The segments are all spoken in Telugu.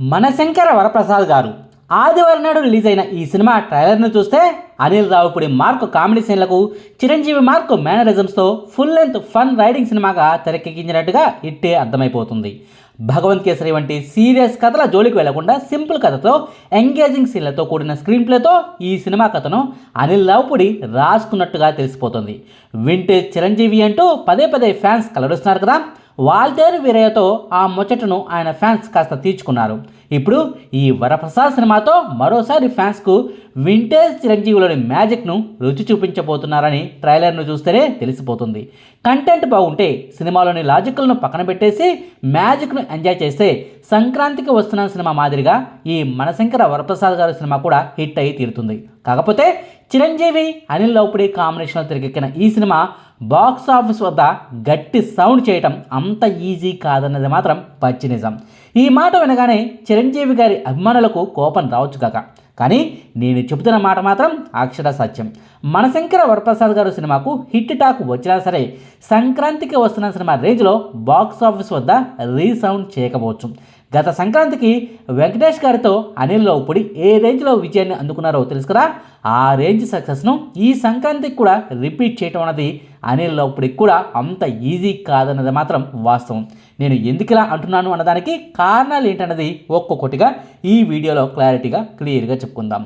మనశంకర వరప్రసాద్ గారు ఆదివారం నాడు రిలీజ్ అయిన ఈ సినిమా ట్రైలర్ను చూస్తే అనిల్ రావుపుడి మార్క్ కామెడీ సీన్లకు చిరంజీవి మార్క్ మేనరిజమ్స్తో ఫుల్ లెంత్ ఫన్ రైడింగ్ సినిమాగా తెరకెక్కించినట్టుగా ఇట్టే అర్థమైపోతుంది. భగవంత్ కేసరి వంటి సీరియస్ కథల జోలికి వెళ్ళకుండా సింపుల్ కథతో ఎంగేజింగ్ సీన్లతో కూడిన స్క్రీన్ ప్లేతో ఈ సినిమా కథను అనిల్ రావుపుడి రాసుకున్నట్టుగా తెలిసిపోతుంది. వింటేజ్ చిరంజీవి అంటూ పదే పదే ఫ్యాన్స్ కలరుస్తున్నారు కదా వాల్తేరు వీరయ్యతో ఆ ముచ్చటను ఆయన ఫ్యాన్స్ కాస్త తీర్చుకున్నారు. ఇప్పుడు ఈ వరప్రసాద్ సినిమాతో మరోసారి ఫ్యాన్స్కు వింటేజ్ చిరంజీవిలోని మ్యాజిక్ను రుచి చూపించబోతున్నారని ట్రైలర్ను చూస్తేనే తెలిసిపోతుంది. కంటెంట్ బాగుంటే సినిమాలోని లాజిక్లను పక్కన పెట్టేసి మ్యాజిక్ను ఎంజాయ్ చేస్తే సంక్రాంతికి వస్తున్న సినిమా మాదిరిగా ఈ మనశంకర వరప్రసాద్ గారి సినిమా కూడా హిట్ అయి తీరుతుంది. కాకపోతే చిరంజీవి అనిల్ లోపుడి కాంబినేషన్లో తెరకెక్కిన ఈ సినిమా బాక్స్ ఆఫీస్ వద్ద గట్టి సౌండ్ చేయటం అంత ఈజీ కాదన్నది మాత్రం పచ్చి నిజం. ఈ మాట వినగానే చిరంజీవి గారి అభిమానులకు కోపం రావచ్చు కాక కానీ నేను చెబుతున్న మాట మాత్రం అక్షర సత్యం. మనశంకర వరప్రసాద్ గారు సినిమాకు హిట్ టాక్ వచ్చినా సరే సంక్రాంతికి వస్తున్న సినిమా రేంజ్లో బాక్స్ ఆఫీస్ వద్ద రీసౌండ్ చేయకపోవచ్చు. గత సంక్రాంతికి వెంకటేష్ గారితో అనిల్ లోపుడి ఏ రేంజ్లో విజయాన్ని అందుకున్నారో తెలుసు కదా ఆ రేంజ్ సక్సెస్ను ఈ సంక్రాంతికి కూడా రిపీట్ చేయటం అన్నది అనిల్ లోపుడికి కూడా అంత ఈజీ కాదన్నది మాత్రం వాస్తవం. నేను ఎందుకు ఇలా అంటున్నాను అన్నదానికి కారణాలు ఏంటన్నది ఒక్కొక్కటిగా ఈ వీడియోలో క్లారిటీగా క్లియర్గా చెప్పుకుందాం.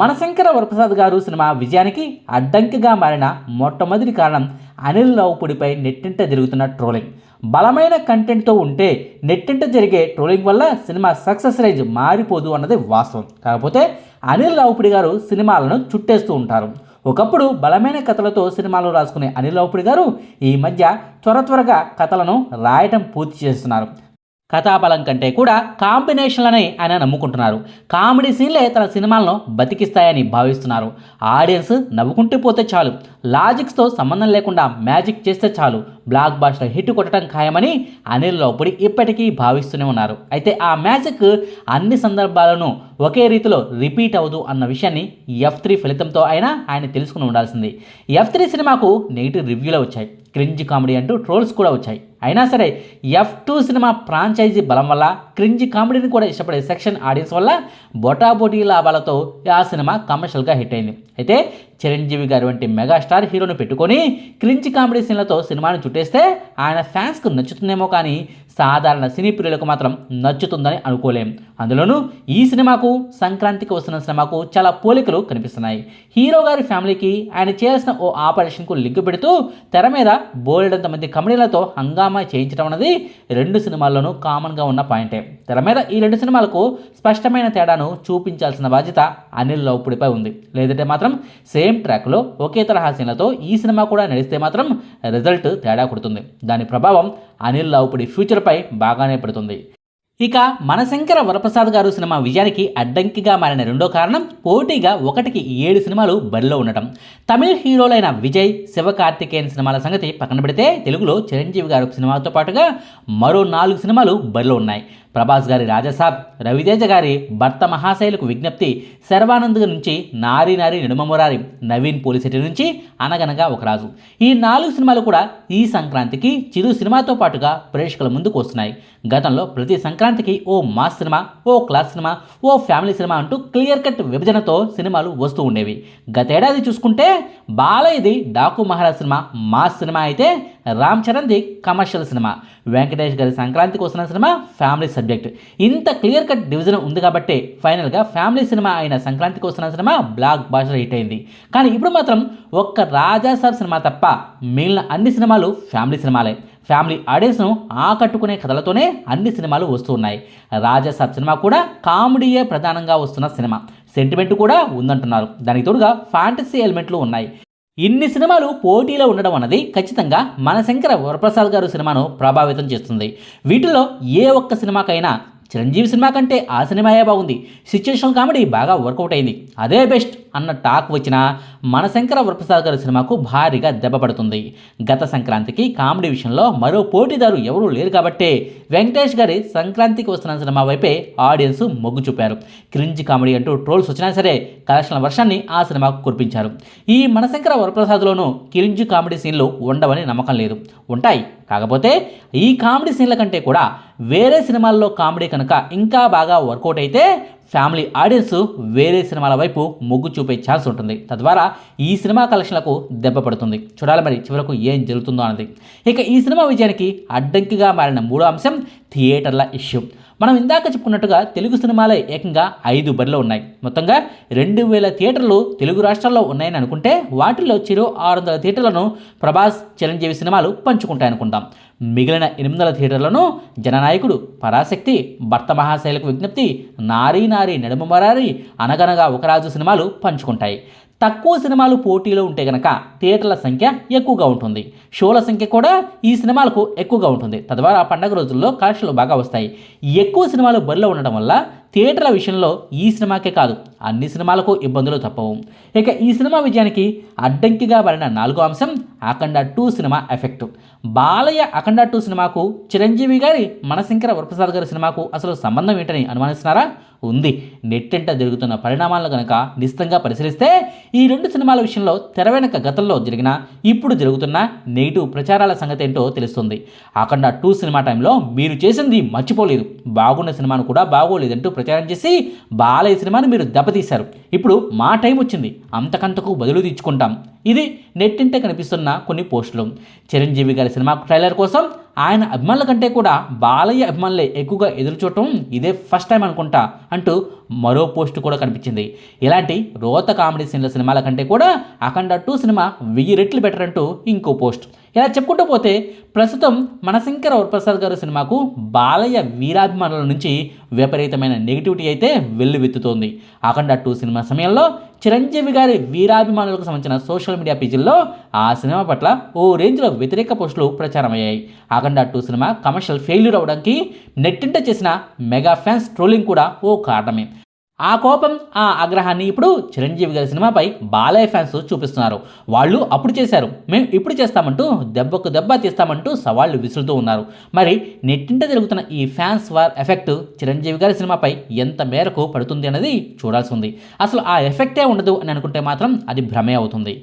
మనశంకర వరప్రసాద్ గారు సినిమా విజయానికి అడ్డంకిగా మారిన మొట్టమొదటి కారణం అనిల్ రావుపుడిపై నెట్టింట జరుగుతున్న ట్రోలింగ్. బలమైన కంటెంట్తో ఉంటే నెట్టింట జరిగే ట్రోలింగ్ వల్ల సినిమా సక్సెస్ రేంజ్ మారిపోదు అన్నది వాస్తవం. కాకపోతే అనిల్ రావుపుడి గారు సినిమాలను చుట్టేస్తూ ఉంటారు. ఒకప్పుడు బలమైన కథలతో సినిమాలు రాసుకునే అనిల్ రావుపుడి గారు ఈ మధ్య త్వర త్వరగా కథలను రాయటం పూర్తి చేస్తున్నారు. కథాబలం కంటే కూడా కాంబినేషన్లనే ఆయన నమ్ముకుంటున్నారు. కామెడీ సీన్లే తన సినిమాలను బతికిస్తాయని భావిస్తున్నారు. ఆడియన్స్ నవ్వుకుంటూ పోతే చాలు. లాజిక్స్తో సంబంధం లేకుండా మ్యాజిక్ చేస్తే చాలు. బ్లాక్ బాస్టర్ హిట్ కొట్టడం ఖాయమని అనిల్ లోపుడి ఇప్పటికీ భావిస్తూనే ఉన్నారు. అయితే ఆ మ్యాజిక్ అన్ని సందర్భాలను ఒకే రీతిలో రిపీట్ అవ్వదు అన్న విషయాన్ని ఎఫ్ త్రీ ఫలితంతో అయినా ఆయన తెలుసుకుని ఉండాల్సింది. ఎఫ్ త్రీ సినిమాకు నెగిటివ్ రివ్యూలు వచ్చాయి. క్రింజ్ కామెడీ అంటూ ట్రోల్స్ కూడా వచ్చాయి. అయినా సరే ఎఫ్ టూ సినిమా ఫ్రాంచైజీ బలం వల్ల క్రింజ్ కామెడీని కూడా ఇష్టపడే సెక్షన్ ఆడియన్స్ వల్ల బొటాబొటీ లాభాలతో ఆ సినిమా కమర్షియల్గా హిట్ అయింది. అయితే చిరంజీవి గారి వంటి మెగాస్టార్ హీరోను పెట్టుకొని క్రింజ్ కామెడీ సీన్లతో సినిమాను చుట్టేస్తే ఆయన ఫ్యాన్స్కు నచ్చుతుందేమో కానీ సాధారణ సినీ ప్రియులకు మాత్రం నచ్చుతుందని అనుకోలేం. అందులోనూ ఈ సినిమాకు సంక్రాంతికి వస్తున్న సినిమాకు చాలా పోలికలు కనిపిస్తున్నాయి. హీరో గారి ఫ్యామిలీకి ఆయన చేయాల్సిన ఓ ఆపరేషన్కు లింక్ పెడుతూ తెర మీద బోల్డంత మంది కమెడీలతో హంగామా చేయించడం అనేది రెండు సినిమాల్లోనూ కామన్గా ఉన్న పాయింటే. తెర మీద ఈ రెండు సినిమాలకు స్పష్టమైన తేడాను చూపించాల్సిన బాధ్యత అనిల్ లౌపుడిపై ఉంది. లేదంటే మాత్రం సేమ్ ట్రాక్లో ఒకే తరహా సీన్లతో ఈ సినిమా కూడా నడిస్తే మాత్రం రిజల్ట్ తేడా కొడుతుంది. దాని ప్రభావం అనిల్ లౌపుడి ఫ్యూచర్పై బాగానే పడుతుంది. ఇక మనశంకర వరప్రసాద్ గారు సినిమా విజయానికి అడ్డంకిగా మారిన రెండో కారణం పోటీగా ఒకటికి ఏడు సినిమాలు బరిలో ఉండటం. తమిళ హీరోలైన విజయ్ శివకార్తికేయన్ సినిమాల సంగతి పక్కన పెడితే తెలుగులో చిరంజీవి గారు సినిమాతో పాటుగా మరో నాలుగు సినిమాలు బరిలో ఉన్నాయి. ప్రభాస్ గారి రాజసాబ్ రవితేజ గారి భర్త మహాశైలకు విజ్ఞప్తి శర్వానంద్ నుంచి నారి నారి నిడుమమురారి నవీన్ పోలీసెటి నుంచి అనగనగా ఒక రాజు. ఈ నాలుగు సినిమాలు కూడా ఈ సంక్రాంతికి చిరు సినిమాతో పాటుగా ప్రేక్షకుల ముందుకు వస్తున్నాయి. గతంలో ప్రతి సంక్రాంతికి ఓ మాస్ సినిమా ఓ క్లాస్ సినిమా ఓ ఫ్యామిలీ సినిమా అంటూ క్లియర్ కట్ విభజనతో సినిమాలు వస్తూ ఉండేవి. గతేడాది చూసుకుంటే బాలయ్యది Daaku Maharaaj cinema mass cinema అయితే రామ్ చరణ్ది కమర్షియల్ సినిమా. వెంకటేష్ గారి సంక్రాంతికి వస్తున్న సినిమా ఫ్యామిలీ సబ్జెక్ట్. ఇంత క్లియర్ కట్ డివిజన్ ఉంది కాబట్టి ఫైనల్గా ఫ్యామిలీ సినిమా అయిన సంక్రాంతికి వస్తున్న సినిమా బ్లాక్ బాస్టర్ హిట్ అయింది. కానీ ఇప్పుడు మాత్రం ఒక్క రాజాసాబ్ సినిమా తప్ప మిగిలిన అన్ని సినిమాలు ఫ్యామిలీ సినిమాలే. ఫ్యామిలీ ఆడియన్స్ను ఆకట్టుకునే కథలతోనే అన్ని సినిమాలు వస్తూ ఉన్నాయి. రాజాసాబ్ సినిమా కూడా కామెడీయే ప్రధానంగా వస్తున్న సినిమా. సెంటిమెంట్ కూడా ఉందంటున్నారు. దానికి తోడుగా ఫ్యాంటసీ ఎలిమెంట్లు ఉన్నాయి. ఇన్ని సినిమాలు పోటీలో ఉండడం అన్నది ఖచ్చితంగా మనశంకర వరప్రసాద్ గారు సినిమాను ప్రభావితం చేస్తుంది. వీటిలో ఏ ఒక్క సినిమాకైనా చిరంజీవి సినిమా కంటే ఆ సినిమాయే బాగుంది. సిచ్యుయేషనల్ కామెడీ బాగా వర్కౌట్ అయింది. అదే బెస్ట్ అన్న టాక్ వచ్చినా మనశంకర వరప్రసాద్ గారి సినిమాకు భారీగా దెబ్బపడుతుంది గత సంక్రాంతికి కామెడీ విషయంలో మరో పోటీదారు ఎవరూ లేరు కాబట్టే వెంకటేష్ గారి సంక్రాంతికి వస్తున్న సినిమా వైపే ఆడియన్స్ మొగ్గు చూపారు. క్రింజ్ కామెడీ అంటూ ట్రోల్స్ వచ్చినా సరే కలెక్షన్ల వర్షాన్ని ఆ సినిమాకు కురిపించారు. ఈ మనశంకర వరప్రసాద్లోనూ క్రింజ్ కామెడీ సీన్లు ఉండవని నమ్మకం లేదు. ఉంటాయి. కాకపోతే ఈ కామెడీ సీన్ల కంటే కూడా వేరే సినిమాల్లో కామెడీ కనుక ఇంకా బాగా వర్కౌట్ అయితే ఫ్యామిలీ ఆడియన్స్ వేరే సినిమాల వైపు మొగ్గు చూపే ఛాన్స్ ఉంటుంది. తద్వారా ఈ సినిమా కలెక్షన్లకు దెబ్బ పడుతుంది. చూడాలి మరి చివరకు ఏం జరుగుతుందో అన్నది. ఇక ఈ సినిమా విజయానికి అడ్డంకిగా మారిన మూడో అంశం థియేటర్ల ఇష్యూ. మనం ఇందాక చెప్పుకున్నట్టుగా తెలుగు సినిమాలే ఏకంగా ఐదు బరిలో ఉన్నాయి. మొత్తంగా రెండు వేల థియేటర్లు తెలుగు రాష్ట్రాల్లో ఉన్నాయని అనుకుంటే వాటిల్లో చిరు ఆరు వందల థియేటర్లను ప్రభాస్ చిరంజీవి సినిమాలు పంచుకుంటాయనుకుంటాం మిగిలిన ఎనిమిదల థియేటర్లను జననాయకుడు పరాశక్తి భర్త మహాశైలకు విజ్ఞప్తి నారీ నారీ నడుమరారి అనగనగా ఒకరాజు సినిమాలు పంచుకుంటాయి. తక్కువ సినిమాలు పోటీలో ఉంటే గనక థియేటర్ల సంఖ్య ఎక్కువగా ఉంటుంది. షోల సంఖ్య కూడా ఈ సినిమాలకు ఎక్కువగా ఉంటుంది. తద్వారా పండగ రోజుల్లో కలెక్షన్లు బాగా వస్తాయి. ఎక్కువ సినిమాలు బరిలో ఉండడం వల్ల థియేటర్ల విషయంలో ఈ సినిమాకే కాదు అన్ని సినిమాలకు ఇబ్బందులు తప్పవు. ఇక ఈ సినిమా విజయానికి అడ్డంకిగా పడిన నాలుగో అంశం Akhanda two cinema effect. Balayya Akhanda two సినిమాకు చిరంజీవి గారి మనశంకర వరప్రసాద్ గారి సినిమాకు అసలు సంబంధం ఏంటని అనుమానిస్తున్నారా? ఉంది. నెట్టెంట జరుగుతున్న పరిణామాలను కనుక నిశ్చితంగా పరిశీలిస్తే ఈ రెండు సినిమాల విషయంలో తెర వెనక గతంలో జరిగిన ఇప్పుడు జరుగుతున్న నెగిటివ్ ప్రచారాల సంగతి ఏంటో తెలుస్తుంది. అఖండ టూ సినిమా టైంలో మీరు చేసింది మర్చిపోలేదు. బాగున్న సినిమాను కూడా బాగోలేదంటూ ప్రచారం చేసి బాలయ్య సినిమాను మీరు దెబ్బతీశారు. ఇప్పుడు మా టైం వచ్చింది. అంతకంతకు బదులు తీర్చుకుంటాం. ఇది నెట్టింట కనిపిస్తున్న కొన్ని పోస్టులు. చిరంజీవి గారి సినిమా ట్రైలర్ కోసం ఆయన అభిమానుల కంటే కూడా బాలయ్య అభిమానులే ఎక్కువగా ఎదురు చూడటం ఇదే ఫస్ట్ టైం అనుకుంటా అంటూ మరో పోస్ట్ కూడా కనిపించింది. ఇలాంటి రోత కామెడీ సీన్ల సినిమాల కంటే కూడా అఖండ టూ సినిమా వెయ్యి రెట్లు బెటర్ అంటూ ఇంకో పోస్ట్. ఇలా చెప్పుకుంటూ పోతే ప్రస్తుతం మనశంకర వరప్రసాద్ గారు సినిమాకు బాలయ్య వీరాభిమానుల నుంచి విపరీతమైన నెగిటివిటీ అయితే వెల్లువెత్తుతోంది. అఖండ టూ సినిమా సమయంలో చిరంజీవి గారి వీరాభిమానులకు సంబంధించిన సోషల్ మీడియా పేజీల్లో ఆ సినిమా పట్ల ఓ రేంజ్లో వ్యతిరేక పోస్టులు ప్రచారమయ్యాయి. Akhanda two cinema commercial failure అవడానికి నెట్టింట చేసిన మెగా ఫ్యాన్స్ ట్రోలింగ్ కూడా ఓ కారణమే. ఆ కోపం ఆ ఆగ్రహాన్ని ఇప్పుడు చిరంజీవి గారి సినిమాపై బాలయ్య ఫ్యాన్స్ చూపిస్తున్నారు. వాళ్ళు అప్పుడు చేశారు మేము ఇప్పుడు చేస్తామంటూ దెబ్బకు దెబ్బ తీస్తామంటూ సవాళ్ళు విసురుతూ ఉన్నారు. మరి నెట్టింట జరుగుతున్న ఈ ఫ్యాన్స్ వార్ ఎఫెక్ట్ చిరంజీవి గారి సినిమాపై ఎంత మేరకు పడుతుంది అన్నది చూడాల్సి ఉంది. అసలు ఆ ఎఫెక్టే ఉండదు అని అనుకుంటే మాత్రం అది భ్రమే అవుతుంది.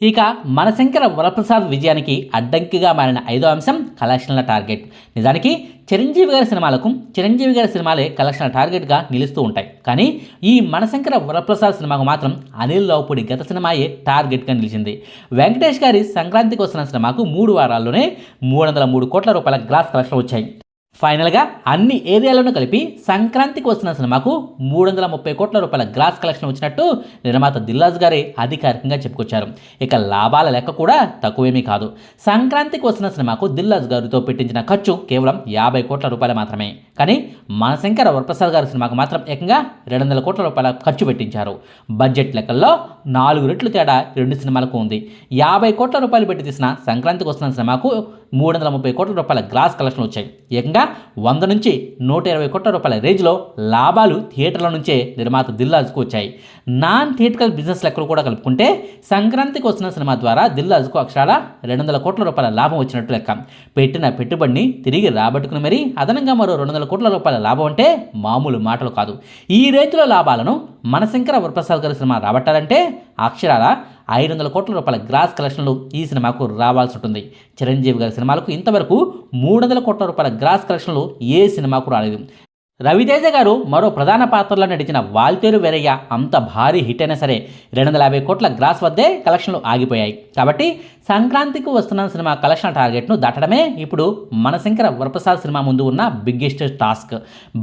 ఇక మనశంకర వరప్రసాద్ విజయానికి అడ్డంకిగా మారిన ఐదో అంశం కలెక్షన్ల టార్గెట్. నిజానికి చిరంజీవి గారి సినిమాలకు చిరంజీవి గారి సినిమాలే కలెక్షన్ల టార్గెట్గా నిలుస్తూ ఉంటాయి. కానీ ఈ మనశంకర వరప్రసాద్ సినిమాకు మాత్రం అనిల్ రావుపూడి గత సినిమాయే టార్గెట్గా నిలిచింది. వెంకటేష్ గారి సంక్రాంతికి వస్తున్న సినిమాకు మూడు వారాల్లోనే మూడు వందల మూడు కోట్ల రూపాయల గ్లాస్ కలెక్షన్ వచ్చాయి. ఫైనల్గా అన్ని ఏరియాలను కలిపి సంక్రాంతికి వస్తున్న సినిమాకు మూడు వందల ముప్పై కోట్ల రూపాయల గ్రాస్ కలెక్షన్ వచ్చినట్టు నిర్మాత దిల్లాజ్ గారే అధికారికంగా చెప్పుకొచ్చారు. ఇక లాభాల లెక్క కూడా తక్కువేమీ కాదు. సంక్రాంతికి వస్తున్న సినిమాకు దిల్లాజ్ గారితో పెట్టించిన ఖర్చు కేవలం యాభై కోట్ల రూపాయలు మాత్రమే. కానీ మనశంకర వరప్రసాద్ గారి సినిమాకు మాత్రం ఏకంగా రెండు వందల కోట్ల రూపాయల ఖర్చు పెట్టించారు. బడ్జెట్ లెక్కల్లో నాలుగు రెట్లు తేడా రెండు సినిమాలకు ఉంది. యాభై కోట్ల రూపాయలు పెట్టి తీసిన సంక్రాంతికి వస్తున్న సినిమాకు మూడు వందల ముప్పై కోట్ల రూపాయల గ్రాస్ కలెక్షన్లు వచ్చాయి. ఏకంగా వంద నుంచి నూట ఇరవై కోట్ల రూపాయల రేంజ్లో లాభాలు థియేటర్ల నుంచే నిర్మాత దిల్లాజుకు వచ్చాయి. నాన్ థియేటికల్ బిజినెస్ లెక్కలు కూడా కలుపుకుంటే సంక్రాంతికి వస్తున్న సినిమా ద్వారా దిల్లాజుకు అక్షరాల రెండు వందల కోట్ల రూపాయల లాభం వచ్చినట్టు లెక్క. పెట్టిన పెట్టుబడిని తిరిగి రాబట్టుకుని మరీ అదనంగా మరో రెండు వందల కోట్ల రూపాయల లాభం అంటే మామూలు మాటలు కాదు. ఈ రేతుల లాభాలను మనశంకర వరప్రసాద్ గారి సినిమా రాబట్టాలంటే అక్షరాల ఐదు వందల కోట్ల రూపాయల గ్రాస్ కలెక్షన్లు ఈ సినిమాకు రావాల్సి ఉంటుంది. చిరంజీవి గారి సినిమాలకు ఇంతవరకు మూడు వందల కోట్ల రూపాయల గ్రాస్ కలెక్షన్లు ఏ సినిమాకు రాలేదు. రవితేజ గారు మరో ప్రధాన పాత్రలో నటించిన వాల్తేరు వెరయ్య అంత భారీ హిట్ అయినా సరే రెండు వందల యాభై కోట్ల గ్రాస్ వద్దే కలెక్షన్లు ఆగిపోయాయి. కాబట్టి సంక్రాంతికి వస్తున్న సినిమా కలెక్షన్ టార్గెట్ను దాటడమే ఇప్పుడు మనశంకర వరప్రసాద్ సినిమా ముందు ఉన్న బిగ్గెస్ట్ టాస్క్.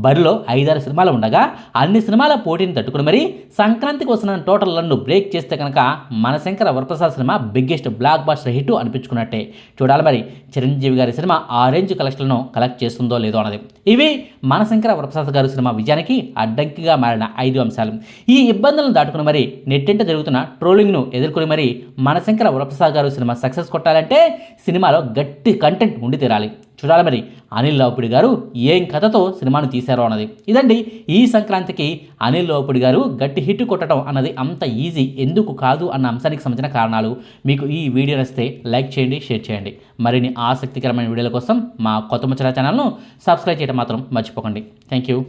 బరిలో ఐదారు సినిమాలు ఉండగా అన్ని సినిమాల పోటీని తట్టుకుని మరి సంక్రాంతికి వస్తున్న టోటల్ రన్ను బ్రేక్ చేస్తే కనుక Manashankara Varaprasad cinema biggest blockbuster hit అనిపించుకున్నట్టే. చూడాలి మరి చిరంజీవి గారి సినిమా ఆ రేంజ్ కలెక్షన్లను కలెక్ట్ చేస్తుందో లేదో అన్నది. ఇవి మనశంకర వరప్రసాద్ గారి సినిమా విజయానికి అడ్డంకిగా మారిన ఐదు అంశాలు. ఈ ఇబ్బందులను దాటుకుని మరి నెట్టింట జరుగుతున్న ట్రోలింగ్ను ఎదుర్కొని మరి మనశంకర వరప్రసాద్ గారు సినిమా సినిమా సక్సెస్ కొట్టాలంటే సినిమాలో గట్టి కంటెంట్ ఉండి తీరాలి. చూడాలి మరి. అనిల్ లోపుడి గారు ఏం కథతో సినిమాను తీశారో అన్నది. ఇదండి ఈ సంక్రాంతికి అనిల్ లోపుడి గారు గట్టి హిట్ కొట్టడం అన్నది అంత ఈజీ ఎందుకు కాదు అన్న అంశానికి సంబంధించిన కారణాలు మీకు ఈ వీడియో నచ్చితే లైక్ చేయండి షేర్ చేయండి. మరిన్ని ఆసక్తికరమైన వీడియోల కోసం మా కొత్త ముచ్చల ఛానల్ను సబ్స్క్రైబ్ చేయడం మాత్రం మర్చిపోకండి. Thank you.